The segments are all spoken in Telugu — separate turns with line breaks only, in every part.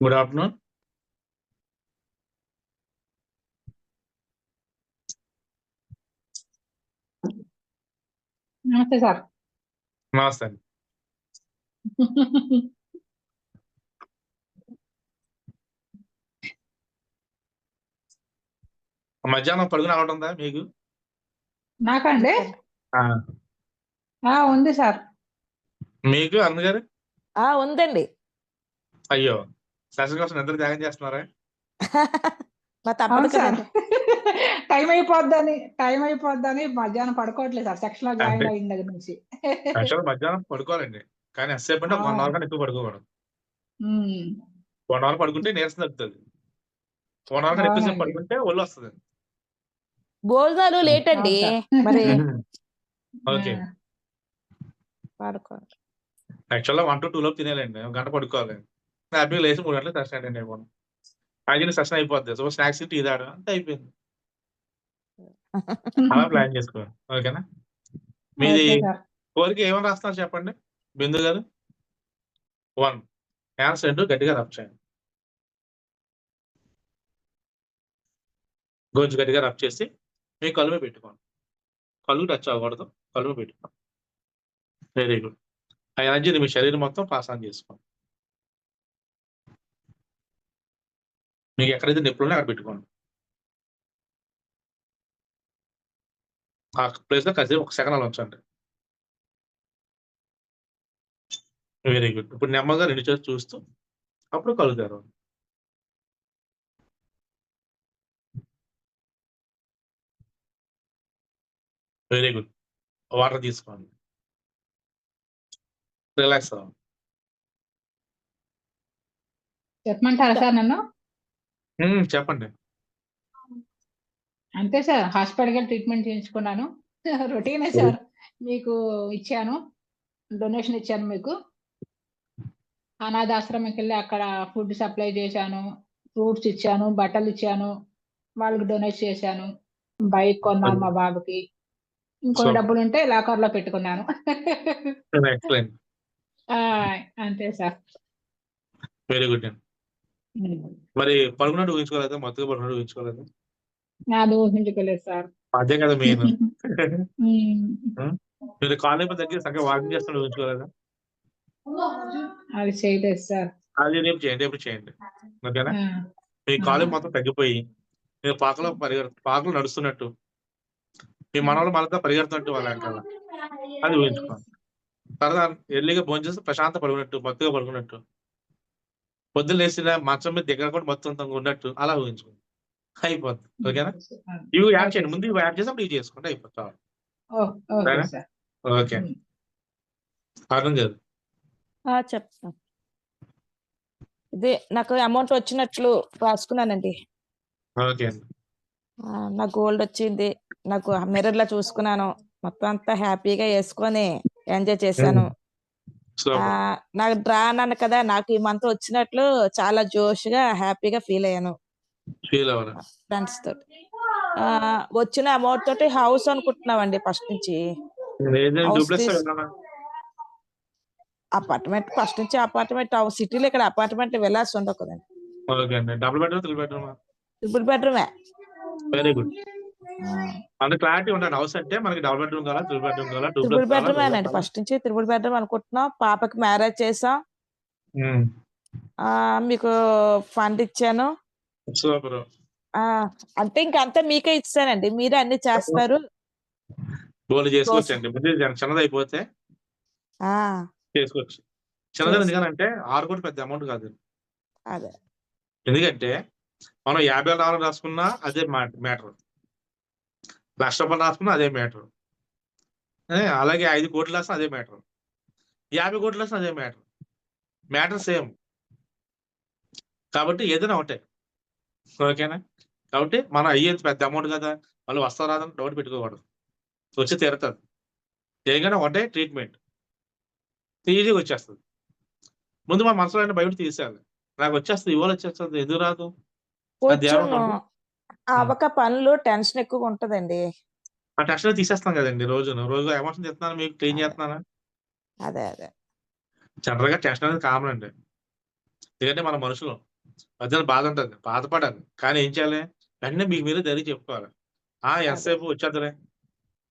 గుడ్ ఆఫ్టర్నూన్
నమస్తే సార్.
నమస్తే అండి. మధ్యాహ్నం పడుకుని అలవాటు ఉందా మీకు?
నాకండి
ఆ,
ఆ ఉంది సార్.
మీకు అన్న గారు?
ఆ ఉందండి.
అయ్యో. సెషన్ కోసం నిద్ర త్యాగం చేస్తున్నారా?
మా తప్పదు
అవును సార్.
కదండి.
టైం అయిపోద్దని టైం అయిపోద్దని మధ్యాహ్నం పడుకోవట్లేదు సార్. సెక్షన్లో జాయిన్? అయిన దగ్గర నుంచి.
యాక్చువల్ మధ్యాహ్నం పడుకోవాలండి. కానీ ఎంతసేపు అంటే వన్ అవర్ కన్నా ఎక్కువ పడుకోకూడదు. వన్ అవర్ పడుకుంటే నీరసం తగ్గుతుంది. వన్ అవర్ కన్నా ఎక్కువసేపు. పడుకుంటే ఒళ్ళు వస్తుంది.
భోజనాలు లేట్ అండి. మరి
ఓకే. యాక్చువల్గా వన్ టు టూ లోపు తినేయాలండి. గంట పడుకోవాలి. హ్యాపీగా లేచి మూడు గంటలకు సెషన్ అటెండ్ అయిపోను ఐదు సెషన్ అయిపోద్ది. సో స్నాక్స్ టీ తాగడం అంతే అయిపోయింది. అలా ప్లాన్ చేసుకోండి ఓకేనా? మీది కోరిక ఏమని రాస్తున్నారు చెప్పండి? బిందు గారు? వన్. హ్యాండ్స్ రెండు గట్టిగా రబ్ చేయండి. కొంచెం గట్టిగా రబ్ చేసి మీ కలుమ పెట్టుకోండి. కళ్ళు టచ్ అవ్వకూడదు. కలుమ పెట్టుకోండి వెరీ గుడ్ ఆ ఎనర్జీని మీ శరీరం మొత్తం పాస్ ఆన్ చేసుకోండి. మీకు ఎక్కడైతే నొప్పులు అక్కడ పెట్టుకోండి. ఆ ప్లేస్లో కాసేపు ఒక సెకండ్ అలా ఉంచండి. Very good. ఇప్పుడు నెమ్మదిగా రెండు చేసి చూస్తూ అప్పుడు కలుగుతారు వెరీ గుడ్. వాటర్ తీసుకోండి. రిలాక్స్ అవ్వండి.
చెప్పమంటారా సార్ నన్ను?
చెప్పండి.
అంతే సార్ హాస్పిటల్కి వెళ్ళి ట్రీట్మెంట్ చేయించుకున్నాను. రొటీనే సార్ మీకు ఇచ్చాను డొనేషన్ ఇచ్చాను మీకు. అనాథాశ్రమంకి వెళ్ళి అక్కడ ఫుడ్ సప్లై చేశాను ఫ్రూట్స్ ఇచ్చాను బట్టలు ఇచ్చాను వాళ్ళకి డొనేట్ చేశాను. బైక్ కొన్నాను మా బాబుకి. ఇంకొన్ని డబ్బులు ఉంటే లాకర్లో పెట్టుకున్నాను.
ఎక్సలెంట్.
ఆ, అంతే సార్.
వెరీ గుడ్ అండి. మరి పడుకున్నట్టు ఊహించుకోలేదు? మత్తుగా పడుకున్నట్టు ఊహించుకోలేదు?
నాది ఊహించుకోలేదు సార్.
అదే కదా మెయిన్. మీరు కాలేజ్ దగ్గర చక్కగా వాకింగ్ చేస్తున్నట్టు ఊహించుకోలేదా?
అది చేయలేదు సార్.
అది రేపు చేయండి రేపు చేయండి. ఓకేనా? మీ కాలేజ్ మొత్తం తగ్గిపోయి మీరు పాకలో పరిగెడు పాకలు నడుస్తున్నట్టు. మీ మనవలు మనతో పరిగెడుతున్నట్టు వాళ్ళ వెనకాల అది ఊహించుకోండి. తర్వాత ఎర్లీగా భోజనం చేసి ప్రశాంత పడుకున్నట్టు మత్తుగా పడుకున్నట్టు. పొద్దున్న లేచిన మంచం మీద దగ్గర కూడా మొత్తం ఉన్నట్టు అలా ఊహించుకోండి అయిపోద్ది. ఓకేనా? ఇవి యాడ్ చేయండి. ముందు ఇవి యాడ్ చేసి అప్పుడు ఇవి చేసుకుంటే అయిపోతా
ఓకే
సరేనా?
సార్.
ఓకే. అర్థం కాదు
ఆ, చెప్తాను ఇది నాకు అమౌంట్ వచ్చినట్లు రాసుకున్నానండి.
ఓకే
నా గోల్డ్ వచ్చింది. నాకు మిర్రర్లో చూసుకున్నాను. మొత్తం అంతా హ్యాపీగా వేసుకొని ఎంజాయ్ చేశాను. నాకు డ్రా అన్నాను కదా నాకు ఈ మంత్ వచ్చినట్లు చాలా జోష్గా హ్యాపీగా ఫీల్ అయ్యాను.
ఫీల్
ఫ్రెండ్స్ తోటి. వచ్చిన అమౌంట్ తోటి హౌస్ అనుకుంటున్నామండి ఫస్ట్ నుంచి. అపార్ట్మెంట్ ఫస్ట్ నుంచి అపార్ట్మెంట్ సిటీలో ఇక్కడ అపార్ట్మెంట్ వెళ్ళాల్సి ఉండవు కదండి
double bedroom? Triple బెడ్రూమే. Very good. అంత క్లారిటీ ఉండండి హౌస్ అంటే మనకి డబుల్ బెడ్రూమ్ కావాలా త్రిబుల్ బెడ్రూమ్ కావాలా డూప్లెక్స్
బెడ్రూమ్ అండి. ఫస్ట్ నుంచి త్రిపుల్ బెడ్రూమ్ అనుకుంటున్నాం. పాపకి మ్యారేజ్ చేసాం. ఆ, మీకు ఫండ్ ఇచ్చాను.
సూపర్.
ఆ, అంటే ఇంకంతా మీకే ఇచ్చానండి. మీరే అన్ని చేస్తారు.
గోల్ చేసుకోవచ్చు అండి. ముందు చిన్నది అయిపోతే
ఆ.
చేసుకోవచ్చు. చిన్నది ఎందుకంటే ఆరు కోటి పెద్ద అమౌంట్ కాదు.
అదే.
ఎందుకంటే మనం యాభై వేల డాలర్ రాసుకున్నా అదే మ్యాటర్. లక్ష రూపాయలు రాసుకున్నా అదే మ్యాటర్. అలాగే ఐదు కోట్లు రాసిన అదే మ్యాటర్. యాభై కోట్లు రాసిన అదే మ్యాటర్. Matter same. కాబట్టి ఏదైనా ఒకటే. ఓకేనా? కాబట్టి మనం అయ్యేది పెద్ద అమౌంట్ కదా. వాళ్ళు వస్తా రాదని డౌట్ పెట్టుకోకూడదు. వచ్చి తీరుతుంది ఏదైనా ఒకటే ట్రీట్మెంట్. ఈజీగా వచ్చేస్తుంది. ముందు మన మనసులో అయిన బయట తీసేయాలి. నాకు వచ్చేస్తుంది ఇవాళ వచ్చేస్తుంది ఎందుకు రాదు? ఏమన్నా
అవక పనులు టెన్షన్ ఎక్కువ ఉంటదండి.
ఆ టెన్షన్ తీసేస్తాం కదండి రోజు రోజు ఎమోషన్ చేస్తున్నాను మీకు క్లీన్ చేస్తున్నానా
అదే అదే.
జనరల్గా టెన్షన్ అనేది కామన్ అండి. ఎందుకంటే మన మనుషులు మధ్యలో బాధ ఉంటది బాధపడాలి. కానీ ఏం చేయాలి? వెంటనే మీకు మీరే ధైర్యం చెప్పుకోవాలి. ఆ ఎంతసేపు వచ్చేద్దలే?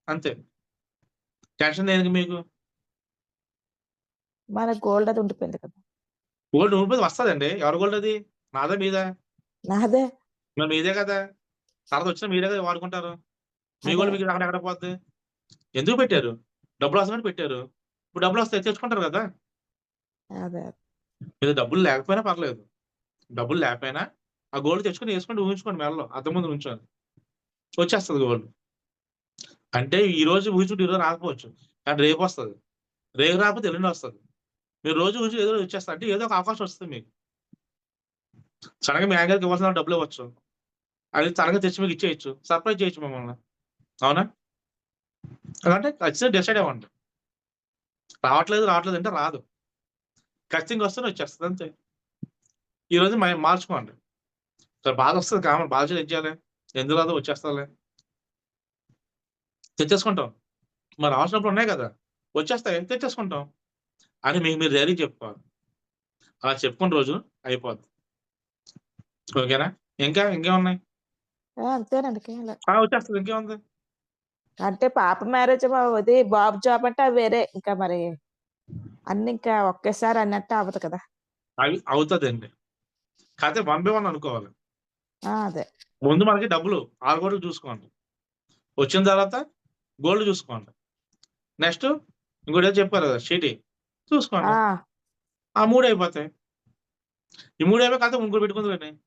అంతే. టెన్షన్ దేనికి మీకు?
మన గోల్డ్ అది ఉండిపోయింది కదా.
గోల్డ్ ఉండిపోతే వస్తుందండి. ఎవరి గోల్డ్ అది? నాదా మీదా?
నాదే.
మీదే కదా? తర్వాత వచ్చిన మీరే కదా వాడుకుంటారు. మీ గోల్డ్ మీకు అక్కడ ఎక్కడ పోద్ది? ఎందుకు పెట్టారు? డబ్బులు వస్తామని పెట్టారు. ఇప్పుడు డబ్బులు వస్తాయి తెచ్చుకుంటారు కదా.
అదే.
మీరు డబ్బులు లేకపోయినా పర్లేదు. డబ్బులు లేకపోయినా ఆ గోల్డ్ తెచ్చుకొని వేసుకొని ఊహించుకోండి మెడలో. అద్దం ముందు ఉంచాలి వచ్చేస్తుంది గోల్డ్. అంటే ఈ రోజు ఊహించుకుంటే ఈ రోజు రాకపోవచ్చు. కానీ రేపు వస్తుంది. రేపు రాకపోతే ఎల్లుండి వస్తుంది. మీరు రోజు ఊహించి ఏదో రోజు వచ్చేస్తారు అంటే ఏదో ఒక అవకాశం వస్తుంది మీకు. సడన్గా మీ యాంగర్కి ఇవ్వాల్సిన డబ్బులు ఇవ్వచ్చు. అది సడన్గా తెచ్చి మీకు ఇచ్చేయచ్చు. సర్ప్రైజ్ చేయొచ్చు మమ్మల్ని. అవునా? అంటే ఖచ్చితంగా డిసైడ్ అవ్వండి. రావట్లేదు రావట్లేదు అంటే రాదు. ఖచ్చితంగా వస్తేనే వచ్చేస్తుంది అంతే. ఈరోజు మనం మార్చుకోండి. సరే బాధ వస్తుంది కామన్ బాధ చేయాలి ఏం చేయాలి? ఎందుకు రాదు వచ్చేస్తాలే. తెచ్చేసుకుంటాం. మరి అవసరప్పుడు ఉన్నాయి కదా. వచ్చేస్తాయి తెచ్చేసుకుంటాం. అని మీకు మీరు ధైర్యం చెప్పుకోవాలి. అలా చెప్పుకున్న రోజు అయిపోద్ది. ఓకేనా? ఇంకా ఇంకేమున్నాయి?
ఆ, అంతేనండి ఇంకేం లేదు.
ఆ, వచ్చేస్తుంది. ఇంకేముంది?
అంటే పాప మ్యారేజ్ అది బాబు జాబ్ అంటే అవి వేరే. ఇంకా మరి అన్ని ఇంకా ఒకేసారి అన్నట్టు అవ్వదు కదా.
అవి అవుతుందండి. కాకపోతే వన్ బై వన్ అనుకోవాలి.
ఆ, అదే.
ముందు మనకి డబ్బులు. ఆరు కోట్లు చూసుకోండి. వచ్చిన తర్వాత గోల్డ్ చూసుకోండి. నెక్స్ట్ ఇంకోటి ఏదో చెప్పారు కదా షీటీ. చూసుకోండి.
ఆ,
ఆ మూడు అయిపోతాయి. ఈ మూడు అయిపోయి కాకపోతే ముగ్గురు పెట్టుకుంది కానీ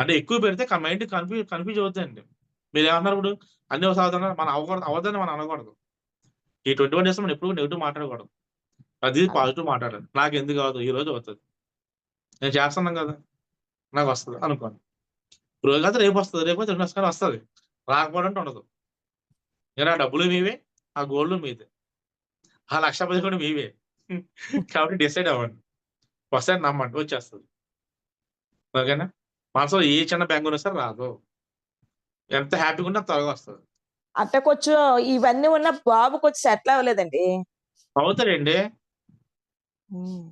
అంటే ఎక్కువ పెడితే మైండ్ కన్ఫ్యూజ్ కన్ఫ్యూజ్ అవుతుందండి మీరు ఏమన్నారు ఇప్పుడు? అన్ని అవుతున్నారు మనం అవ్వకూడదు అవ్వదని మనం అనకూడదు. ఈ ట్వంటీ వన్ డేస్ మనం ఎప్పుడు నెగిటివ్ మాట్లాడకూడదు. అది. పాజిటివ్ మాట్లాడాలి. నాకు ఎందుకు కాదు ఈ రోజు అవుతుంది. నేను చేస్తున్నాను కదా. నాకు వస్తుంది అనుకోండి. రోజు కాదు రేపు వస్తుంది రేపు రెండు వస్తుంది వస్తుంది. రాకపోవడం అంటే ఉండదు. నేను ఆ డబ్బులు మీవే ఆ గోల్డ్ మీదే. ఆ లక్ష పది కూడా మీవే. కాబట్టి డిసైడ్ అవ్వండి. వస్తే నమ్మండి వచ్చేస్తుంది. ఓకేనా? మనసులో ఏ చిన్న బ్యాంక్ ఉన్నా సరే రాదు. ఎంత హ్యాపీగా ఉన్నా త్వరగా వస్తుంది.
అంటే కొంచెం ఇవన్నీ ఉన్న బాబు కొంచెం సెటిల్ అవ్వలేదండి.
అవుతారండి
ఉమ్.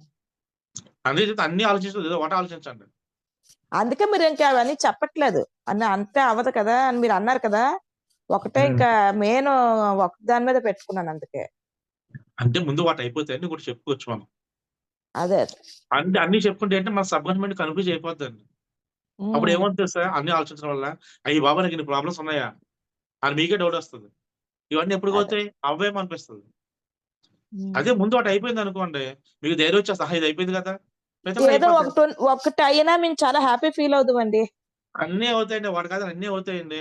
అందుకే అన్ని ఆలోచించదు ఏదో ఒకటి ఆలోచించండి.
అందుకే మీరు ఇంకా అవన్నీ చెప్పట్లేదు. అన్న అంతే అవ్వదు కదా అని మీరు అన్నారు కదా. ఒకటే. ఇంకా మెయిన్ ఒక దాని మీద పెట్టుకున్నాను అందుకే.
అంటే ముందు వాటి అయిపోతాయి అన్ని కూడా చెప్పుకోవచ్చు మనం.
అదే.
అంటే అన్ని చెప్పుకుంటే అంటే మన సబ్ కన్ఫ్యూజ్ అయిపోతుంది
ఉమ్.
అప్పుడు ఏమవుతుంది సార్? అన్ని ఆలోచించడం వల్ల అయ్యి బాబా నాకు ఇన్ని ప్రాబ్లమ్స్ ఉన్నాయా? అని మీకే డౌట్ వస్తుంది. ఇవన్నీ ఎప్పుడు
అదే.
పోతాయి? అవ్వేమో అనిపిస్తుంది. అదే ముందు ఒకటి అయిపోయింది అనుకోండి మీకు ధైర్యం వచ్చేస్తా "ఆహా, ఇది అయిపోయింది కదా?
ఏదో. ఒకటి అయినా మేము చాలా హ్యాపీ ఫీల్ అవుతామండి.
అన్నీ అవుతాయండి ఒకటి కాదు అన్నీ అవుతాయండి.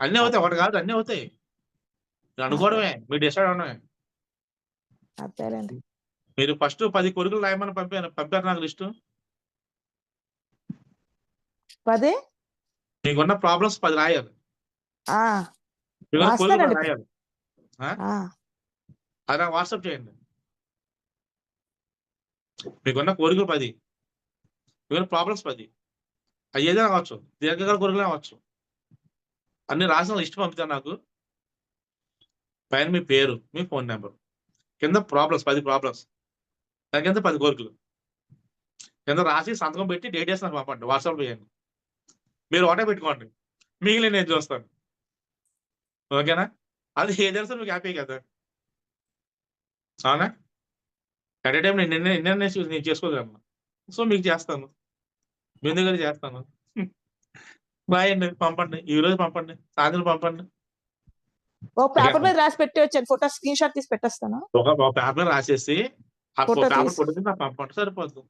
అన్నీ అవుతాయి ఒకటి కాదు అన్నీ అవుతాయి. అనుకోవడమే మీరు డిసైడ్ అవడమే. మీరు ఫస్ట్ పది కొడుకులు రాయమని పంపారు పంపారు నాకు లిస్టు.
పది?
మీకున్న ప్రాబ్లమ్స్ పది రాయాలి. అది వాట్సాప్ చేయండి. మీకున్న కోరికలు పది. మీకున్న ప్రాబ్లమ్స్ పది. అవి ఏదైనా కావచ్చు దీర్ఘకాల కోరికలు అవ్వచ్చు. అన్ని రాసిన లిస్ట్ పంపుతాను నాకు. పైన మీ పేరు మీ ఫోన్ నెంబర్ కింద ప్రాబ్లమ్స్ పది ప్రాబ్లమ్స్ దాని కింద పది కోరికలు. కింద రాసి సంతకం పెట్టి డేట్ వేసి నాకు పంపండి. వాట్సాప్ చేయండి. మీరు ఒకటే పెట్టుకోండి. మిగిలిన నేను చూస్తాను. ఓకేనా? అది ఏదైనా సరే మీకు హ్యాపీ కదా. అవునా? అట్ టైం నేను నిన్న నిన్న నేను చేసుకోగలను? సో మీకు చేస్తాను. మీ దగ్గర చేస్తాను రాయండి పంపండి. ఈ రోజు పంపండి. సాయంత్రం పంపండి.
ఓ పేపర్ మీద రాసి పెట్టి వచ్చాను. ఫోటో స్క్రీన్ షాట్ తీసి పెట్టేస్తాను?
ఒక ఒక పేపర్ రాసేసి పేపర్. ఫోటో పంపండి. సరిపోద్ది.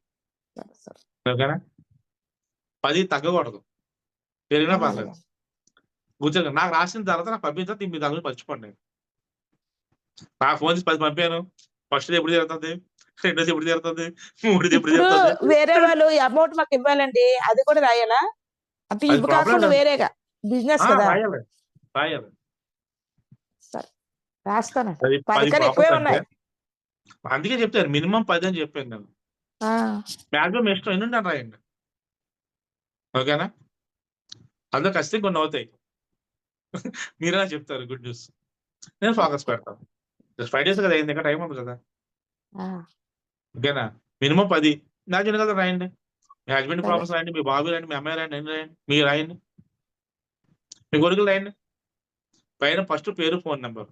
సరే, సరే.
ఓకేనా? పది తగ్గకూడదు. పెరిగినా పర్లేదు. కూర్చోండి. నాకు రాసిన తర్వాత నాకు పంపించిన మీ దాని గురించి మర్చిపోండి నాకు ఫోన్ చేసి పది పంపాను. ఫస్ట్ ఎప్పుడు జరుగుతుంది? రెండోది ఎప్పుడు జరుగుతుంది? మూడోది ఎప్పుడు జరుగుతుంది?
వేరే వాళ్ళు అమౌంట్ మాకు ఇవ్వాలండి. అది కూడా రాయాలా? అంటే ఇవి కాకుండా. వేరేగా. బిజినెస్ కదా.
రాయాలి. రాయాలి.
రాస్తాను. ఎక్కువే ఉన్నాయి.
అందుకే చెప్తాను. మినిమం పది అని చెప్పాను నేను.
ఆ,
మ్యాక్సిమం ఇష్టం. ఎన్ని రాయండి. ఓకేనా? అందులో ఖచ్చితంగా కొన్ని అవుతాయి. మీరే చెప్తారు గుడ్ న్యూస్. నేను ఫోకస్ పెడతాను. జస్ట్ ఫైవ్ డేస్ కదా అయింది ఇంకా టైం ఉంది కదా.
ఆ,
ఓకేనా? మినిమం పది. నాకు ఎన్ని కదా రాయండి. మీ హస్బెండ్. ప్రాబ్లమ్స్ రాయండి మీ బాబు రాయండి మీ అమ్మాయి రాయండి నేను రాయండి మీరు రాయండి. మీ కొడుకులు రాయండి. పైన ఫస్ట్ పేరు ఫోన్ నెంబర్.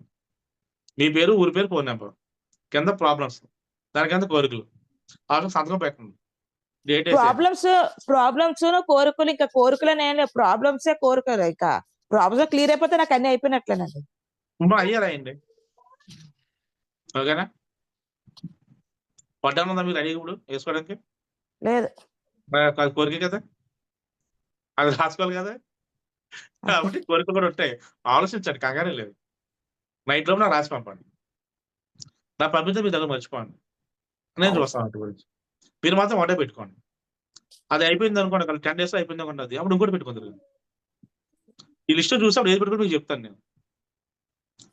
మీ పేరు ఊరి పేరు ఫోన్ నెంబర్. కింద ప్రాబ్లమ్స్ దాని కింద కోరికలు ఆల్రెడీ సంతకం పెట్టండి.
ప్రాబ్లమ్స్ ప్రాబ్లమ్స్ కోరికలు ఇంకా కోరికలు నేను ప్రాబ్లమ్సే కోరికలు ఇంకా. ప్రాబ్లమ్స్ క్లియర్ అయిపోతే నాకు అన్ని అయిపోయినట్లేనండి.
అయ్యే రాయండి ఓకేనా? పడ్డాను ఉందా మీరు రెడీ ఇప్పుడు వేసుకోవడానికి?
లేదు.
కోరిక కదా? అది రాసుకోవాలి కదా? కాబట్టి కోరికలు కూడా ఉంటాయి. ఆలోచించండి కంగానే లేదు. నైట్ లోపు నాకు రాసి పంపండి. నా పంపితే మీ దగ్గర మర్చిపోండి. నేను చూస్తాను వాటి గురించి. మీరు మాత్రం ఒకటే పెట్టుకోండి. అది అయిపోయింది అనుకోండి ఒక టెన్ డేస్ అయిపోయింది అనుకోండి అది అప్పుడు ఇంకోటి పెట్టుకుంటారు ఈ లిస్ట్ చూసి అప్పుడు ఏది పెట్టుకుని మీకు చెప్తాను నేను.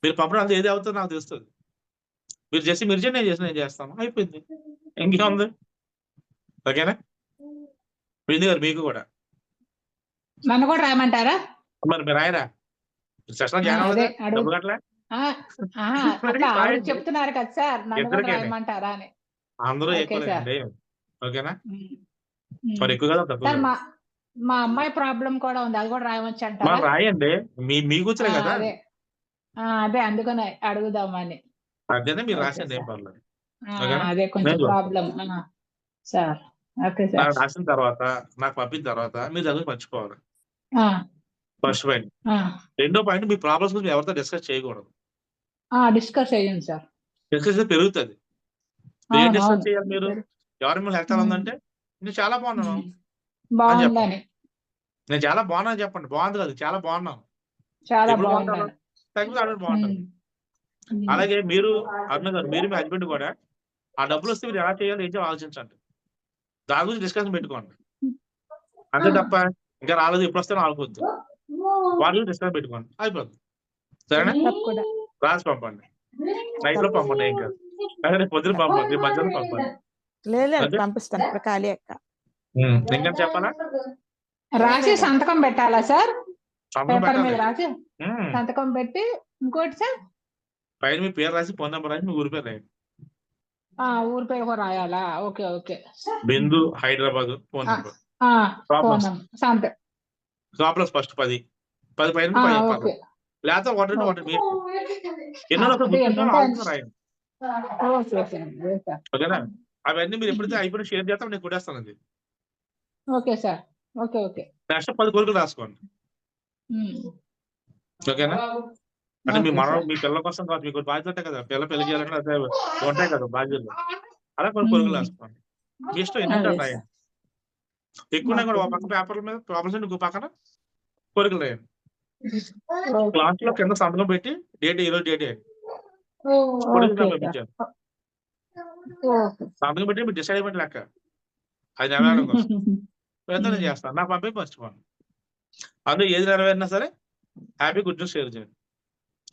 మీరు పంపడం అంతా ఏది అవుతుందో నాకు తెలుస్తుంది. మీరు చేసి మీరు చేయండి నేను చేసి నేను చేస్తాను. అయిపోయింది. ఇంకేముంది ఓకేనా? బిందు గారు మీకు కూడా.
నన్ను కూడా రాయమంటారా?
మరి మీరు సెషన్ జాయిన్
అదే ఆవిడ చెప్తున్నారు కదా సార్. నన్ను కూడా
ఇద్దరికేనే.
రాయమంటారా అని.
అందరూ ఎక్కువ ఓకేనా. మరి ఎక్కువ కదా తక్కువ?
మా అమ్మాయి ప్రాబ్లం కూడా ఉంది. అది కూడా రాయవచ్చు అంటారా?
రాయండి. మీ మీ కూర్చునే కదా?
అదే. అదే అందుకనే అడుగుదామని
అదేనే మీరు రాసండి ఏం. పర్లేదు?
అదే కొంచెం ప్రాబ్లం. సార్. Okay sir.
రాసిన తర్వాత నాకు పంపిన తర్వాత మీరు చదువు మర్చిపోవాలి
ఆ,
ఫస్ట్ పాయింట్ రెండో పాయింట్ మీ ప్రాబ్లమ్స్ గురించి ఎవరితో డిస్కస్ చేయకూడదు.
డిస్కస్ అయ్యింది సార్.
డిస్కస్ పెరుగుతుంది. ఏం డిస్కస్. చేయాలి మీరు? ఎవరి మీద హెల్త్ ఉందంటే నేను చాలా బాగున్నాను నేను చాలా బాగున్నాను చెప్పండి. బాగుంది కాదు చాలా బాగున్నాను.
చాలా
తగ్గితే. అలాగే మీరు అరుణ గారు మీరు మీ హస్బెండ్ కూడా ఆ డబ్బులు వస్తే మీరు ఎలా చేయాలి ఏం ఆలోచించండి. దాని గురించి డిస్కషన్ పెట్టుకోండి. అంతే తప్ప ఇంకా రాలేదు ఎప్పుడు వస్తే ఆడుకోవద్దు వాటి గురించి డిస్కషన్ పెట్టుకోండి. అయిపోద్ది. సరేనా? రాసి పంపండి. నైట్లో పంపండి ఏం కాదు. పొద్దున పంపండి మధ్యాహ్నం పంపండి.
లేదు. పంపిస్తాను. ఇప్పుడు ఖాళీ అక్క.
ఇంకేం చెప్పాలా?
రాసి సంతకం పెట్టాలా సార్?
సంతకం
పేపర్ మీద రాసి సంతకం పెట్టి ఇంకోటి సార్?
పైన మీ పేరు రాసి ఫోన్ నెంబర్ రాసి మీ ఊరి పేరు రాయండి
ఆ ఊరి పేరు కూడా రాయాలా? Okay okay.
Bindu Hyderabad phone
ఆ.
నెంబర్
సంత
ప్రాబ్లమ్స్ ఫస్ట్ పది. పది పైన లేకపోతే ఒకటి ఒకటి మీరు. ఎన్నో రాయండి. ఓకేనా? అవన్నీ మీరు ఎప్పుడైతే అయిపోయిన షేర్ చేస్తాం నేను కొట్టేస్తాను అది
okay sir. Okay okay.
Next పది కోరికలు రాసుకోండి. ఓకేనా? అంటే మీ మన. మీ పిల్లల కోసం కాదు మీకు బాధ్యత కదా. పిల్ల పెళ్ళి చేయాలంటే అదే ఉంటాయి కదా బాధ్యతలు. అలా కొన్ని కోరికలు. రాసుకోండి. మీ ఇష్టం ఎన్ని రాయండి. ఎక్కువ కూడా ఒక పక్క పేపర్ల మీద ప్రాబ్లమ్స్ ఇంకో పక్కన కోరికలు రాయండి. క్లాస్లో కింద సంతకం పెట్టి డేట్ ఈరోజు డేట్
ఓకే
కొడుకు
సార్.
పంపించాను
ఓకే.
సంతకం పెట్టి మీరు డిసైడ్ అయిపోయిన లెక్క. అది నెరవేరడం కోసం. ప్రయత్నం. చేస్తాను. నాకు పంపి మర్చిపోండి అందులో ఏది నెరవేరినా సరే హ్యాపీ గుడ్ న్యూస్ షేర్ చేయండి.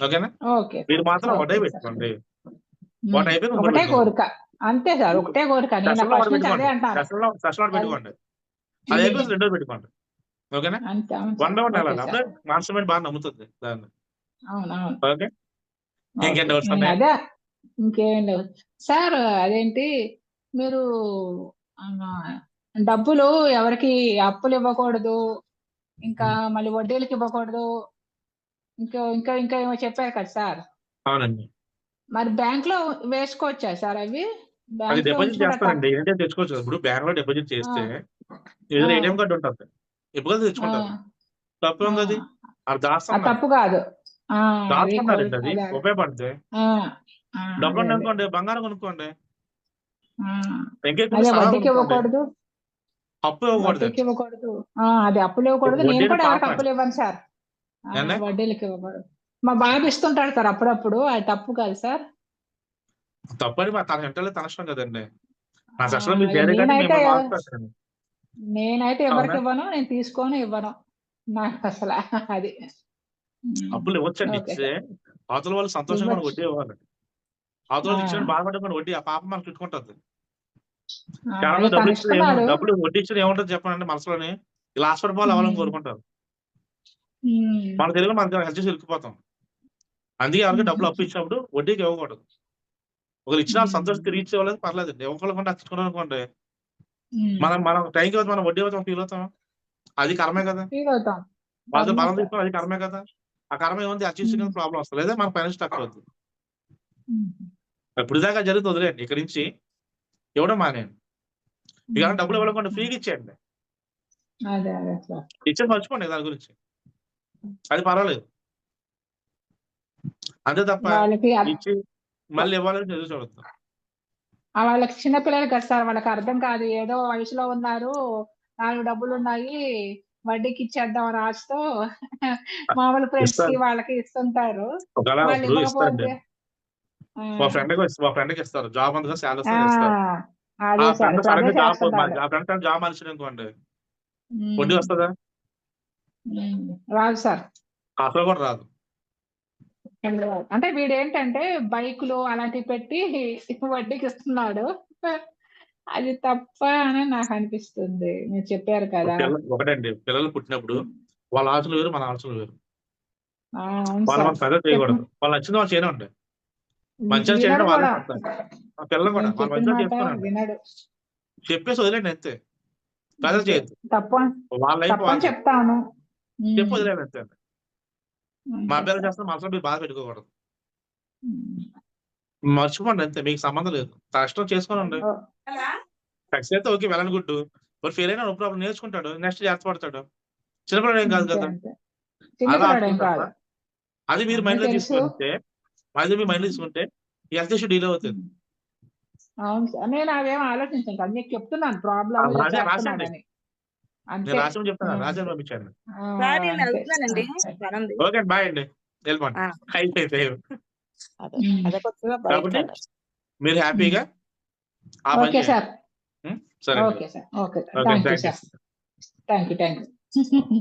ఓకేనా?
ఓకే.
మీరు మాత్రం ఒకటే. పెట్టుకోండి. ఒకటి అయిపోయింది.
కోరిక. అంతే సార్ ఒకటే కోరిక. ఫస్ట్
పెట్టుకోండి. అది అయిపోయింది రెండోది పెట్టుకోండి. ఓకేనా? One
sir.
వెళ్ళాలి అప్పుడే
సార్.
మాస్టర్ మైండ్ బాగా నమ్ముతుంది దాన్ని. ఓకే? ఇంకేం. డౌట్స్
ఇంకేం లేవు. సార్ అదేంటి? మీరు డబ్బులు ఎవరికి అప్పులు ఇవ్వకూడదు ఇంకా మళ్ళీ వడ్డీలకి ఇవ్వకూడదు ఇంకా ఇంకా ఇంకా ఏమో చెప్పారు కదా సార్.
అవునండి.
మరి బ్యాంక్లో వేసుకోవచ్చా సార్ అవి?
అది డిపాజిట్ చేస్తారండి. ఏంటంటే తెచ్చుకోవచ్చు. ఇప్పుడు బ్యాంక్లో డిపాజిట్ చేస్తే ఏదో
ఆ.
ఏటీఎం కార్డు ఉంటుంది. ఎప్పుడు తెచ్చుకుంటారు. తప్పు ఉంది అది అది దాస్తున్నారు
తప్పు కాదు. ఆ, అది
దాచుకున్నారండి డబ్బులు. అనుకోండి బంగారం కొనుక్కోండి.
ఇవ్వకూడదు.
అప్పు ఇవ్వకూడదు.
ఇవ్వకూడదు. ఆ, అది అప్పులు ఇవ్వకూడదు. నేను కూడా ఎవరికి
పాపం.
అప్పులు ఇవ్వను సార్? వడ్డీలకి ఇవ్వకూడదు. మా బాబు ఇస్తుంటాడు సార్ అప్పుడప్పుడు. అది తప్పు కాదు సార్.
తప్పని మా తన ఇంటర్లో తన ఇష్టం కదండి. నా సెషన్
నేనైతే ఎవరికి? ఇవ్వను నేను తీసుకొని ఇవ్వను. నాకు అసలు అది.
అప్పులు ఇవ్వచ్చండి ఇచ్చే. అవతల వాళ్ళు సంతోషంగా. వడ్డీ ఇవ్వాలి. అవతల. ఇచ్చిన బాధపడకుండా వడ్డీ ఆ పాప మనకు చుట్టుకుంటుంది
తన
డబ్బులు ఇచ్చిన డబ్బులు వడ్డీ ఇచ్చిన ఏముంటుంది చెప్పండి మనసులోని. ఇలా హాస్పిటల్ బాల్ అవ్వాలని. కోరుకుంటారు. మన తెలుగు మనకి హెల్త్ చేసి ఇరికిపోతాం. అందుకే ఎవరికి. డబ్బులు అప్పు ఇచ్చినప్పుడు వడ్డీకి ఇవ్వకూడదు. ఒకరు ఇచ్చిన. సంతోషం తిరిగి ఇచ్చేవాళ్ళకి పర్లేదు ఇవ్వకుండా తెచ్చుకున్నాం అనుకోండి. మనం మనం టైంకి మనం వడ్డీ అవుతాం ఫీల్ అవుతాం. అది కర్మే కదా. వాళ్ళతో బలం. తీసుకోవడం అది కర్మే కదా. ఆ కర్మ ఏముంది? అచీవ్ ప్రాబ్లం వస్తుంది. లేదా మన ఫైనాన్స్ స్టక్ అవుతుంది. ఇప్పుడు దాకా జరుగుతుంది వదిలేండి ఇక్కడి నుంచి ఇవ్వడం మానేయండి. ఇక డబ్బులు ఇవ్వకుండా ఫ్రీగా ఇచ్చేయండి.
అదే అదే సార్.
ఇచ్చేది మర్చిపోండి దాని గురించి. అది పర్వాలేదు. అంతే తప్ప ఇచ్చి మళ్ళీ ఇవ్వాలని చదువు చూడద్దు.
వాళ్ళకి చిన్నపిల్లలు కదా సార్. వాళ్ళకి అర్థం కాదు. ఏదో వయసులో ఉన్నారు నాలుగు డబ్బులు ఉన్నాయి వడ్డీకి ఇచ్చేద్దాం అని ఆశతో మామూలు
ఫ్రెండ్స్కి.
వాళ్ళకి ఇస్తుంటారు.
మా ఫ్రెండ్ మా ఫ్రెండ్కి ఇస్తారు. జాబ్ అందుగా శాలరీ ఇస్తారు. ఆ ఫ్రెండ్ సడన్ జాబ్ ఆ ఫ్రెండ్ జాబ్ మనిషి అనుకోండి వడ్డీ వస్తుందా?
రాదు సార్.
అసలు కూడా రాదు.
అంటే వీడు ఏంటంటే బైకులు అలాంటివి పెట్టి వడ్డీకి ఇస్తున్నాడు. అది తప్ప అని నాకు అనిపిస్తుంది. మీరు చెప్పారు కదా.
ఒకటండి. పిల్లలు పుట్టినప్పుడు వాళ్ళ ఆశలు వేరు మన ఆశలు వేరు. వాళ్ళ మనం పెద్ద చేయకూడదు. వాళ్ళు నచ్చింది వాళ్ళు చేయనండి మంచిగా చేయడం వాళ్ళే ఆ పిల్లలు కూడా వాళ్ళు మంచిగా
వినడు.
చెప్పేసి వదిలేండి అంతే. పెద్ద చేయొద్దు.
తప్పు
వాళ్ళ.
చెప్తాను.
చెప్పి వదిలేండి అంతే మా పిల్లలు. చేస్తే మనసులో మీరు బాధ పెట్టుకోకూడదు. మర్చిపోండి అంతే మీకు సంబంధం లేదు. కష్టం చేసుకోనండి. సక్సెస్ అయితే ఓకే వెళ్ళని గుడ్డు. మరి ఫెయిల్ అయినా ప్రాబ్లం నేర్చుకుంటాడు నెక్స్ట్ జాగ్రత్త పడతాడు. చిన్నపిల్లడు ఏం కాదు కదా. అలా అది మీరు
మైండ్లో.
తీసుకుంటే మీ మైండ్ తీసుకుంటే ఈ హెల్త్ ఇష్యూ డీల్ అవుతుంది.
అవును సార్. నేను అవేం ఆలోచించాను కదా మీకు చెప్తున్నాను ప్రాబ్లం
నేను రాసి చెప్తాను. పంపించాను. ఓకే బాయ్ అండి. కాబట్టి మీరు హ్యాపీగా
okay. Sir. Okay sir. Okay thank you thank you